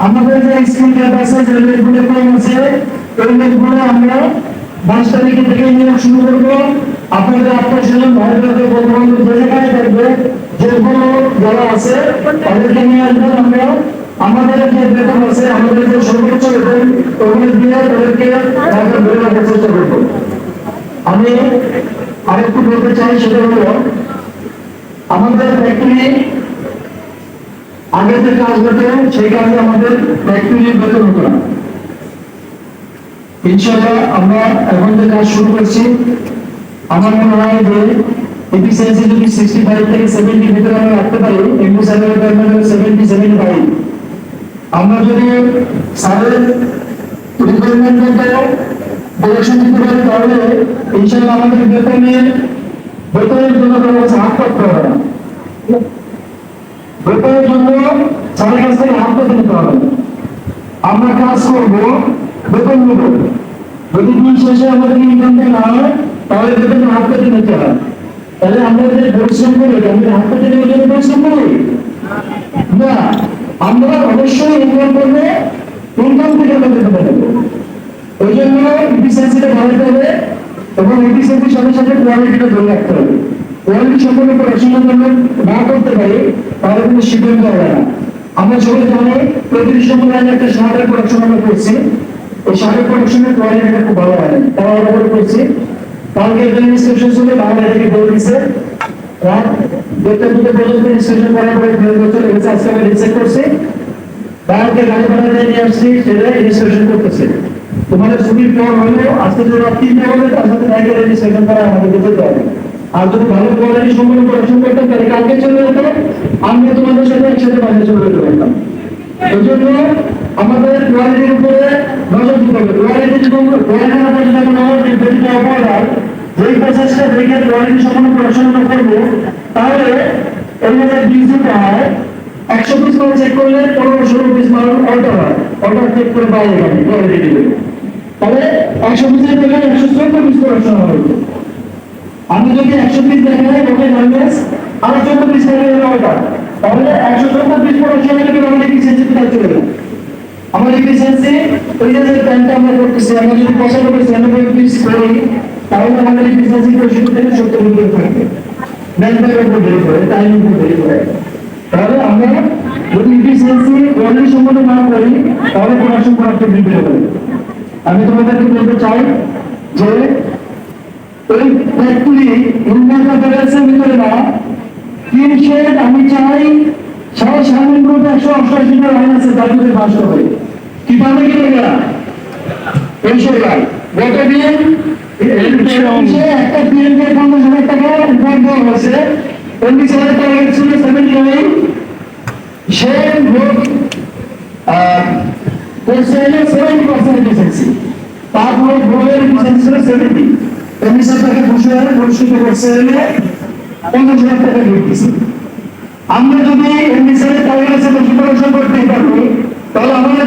আমাদের যে school camp আছে যে লেটগুলো আমরা পাঁচ তারিখে থেকে শুরু করব আপনাদের আপনার ছিল মহিলাদের বন্ধু বান্ধব যে জায়গায় থাকবে যে যারা আছে তাদেরকে নিয়ে আসবেন আমরা আমাদের যে বেতন আছে, আমাদের যে সর্বোচ্চ বেতন তাদেরকে আমি আরেকটু বলতে চাই সেটা হলো, আমাদের ফ্যাক্টরি আগে যে কাজ হতো, সেই কাজে আমাদের ফ্যাক্টরির বেতন হতো না। আমরা এখন যে কাজ শুরু করছি, আমার মনে হয় যে এফিসিয়েন্সি যদি সিক্সটি ফাইভ থেকে সেভেন্টি ভিতরে আমরা রাখতে পারি এমনি স্যালারি সেভেন্টি সেভেন্টি ফাইভ আমরা যদি জন্য করতে জন্য করতে আমরা কাজ করব, বেতন নেব। যদি দিন শেষে আমাদের ইনকাম না হয়, তাহলে বেতন হাত পেতে নিতে হয়। তাহলে আমরা যে পরিশ্রম করি আমাদের হাত জন্য পরিশ্রম করি? না। আমরা অবশ্যই ইনকাম করব ইনকাম থেকে আমরা বেতন ওই জন্য এফিসিয়েন্সিটা বাড়াতে হবে এবং এফিসিয়েন্সির সাথে সাথে কোয়ালিটিটা ধরে রাখতে হবে। কোয়ালিটি সম্পর্কে পড়াশোনা জন্য না করতে পারি, তাহলে কিন্তু সিদ্ধান্ত হবে না। আমরা সবাই জানি প্রতিটি সময় একটা শার্টের প্রোডাকশন আমরা করছি। এই শার্টের প্রোডাকশনের কোয়ালিটিটা খুব ভালো হয় তারা অর্ডার করছি। কালকে একটা ইনস্ট্রাকশন ছিল বাংলা থেকে বলে দিছে রাত দেড়টা দুটো পর্যন্ত ইনস্ট্রাকশন করার পরে ফেরত বছর এসে আজকে আমি রিসেট করছি। ভাড়া নিয়ে আসছি সেটা রেজিস্ট্রেশন করতেছে। তোমাদের ছুটির পর হলেও আজকে যদি রাত তিনটে হবে তার সাথে ব্যাংকে রেজিস্ট্রেশন করা আমাদের যেতে হবে আর যদি ভালো কোয়ালিটি সম্পূর্ণ পড়াশোনা করতে পারি, কালকে চলে যেতে আমি তোমাদের সাথে একসাথে বাইরে চলে যেতে পারতাম এই জন্য আমাদের কোয়ালিটির উপরে নজর দিতে হবে। কোয়ালিটি যদি অপরাধ যেই প্রসেসটা দেখে কোয়ালিটি সম্পূর্ণ পড়াশোনা করব, তাহলে বিশ হয় একশো পিস মাল চেক করলে হয় চেক করে পাওয়া যাবে তাহলে একশো পিসের জায়গায় একশো চোদ্দ পিস আমি যদি একশো পিস দেখাই, ওকে মাইনাস আর চোদ্দ পিস দেখাই অল্টার তাহলে একশো চোদ্দ পিস পড়াশোনা হলে গেল আমার এফিসিয়েন্সি ওই যে প্ল্যানটা আমরা করতেছি। আমরা যদি পঁচানব্বই ছিয়ানব্বই পিস করি তাহলে আমাদের থেকে সত্তর মিলিয়ন থাকবে। ম্যানপাওয়ার উপর ভেরি করে টাইম উপর ভেরি করে তাহলে আমরা যদি এফিসিয়েন্সি কোয়ালিটি সম্পন্ন না করি, তাহলে প্রোডাকশন করাতে বৃদ্ধি হবে আমি তোমাদেরকে বলতে চাই যে এই ফ্যাক্টরি উন্নত ফেডারেশন ভিতরে না, তিন শেড আমি চাই, সাড়ে সামনে গ্রুপ একশো অষ্টআশিটা লাইন আছে তার ভিতরে পাস হবে। কি পাবে কি পাবে না? ইনশাল্লাহ গত দিন একটা পিএনকে পঞ্চাশ হাজার টাকা দেওয়া হয়েছে। পঞ্চাশ হাজার টাকা ছিল সেভেন্টি নাইন সে লোক করছে সেভেন্টি পার্সেন্ট এফিসিয়েন্সি হাজার টাকা দিচ্ছে আমরা যদি এমনি সাথে তাদের কাছে বেশি পড়াশোনা করতে তাহলে আমাদের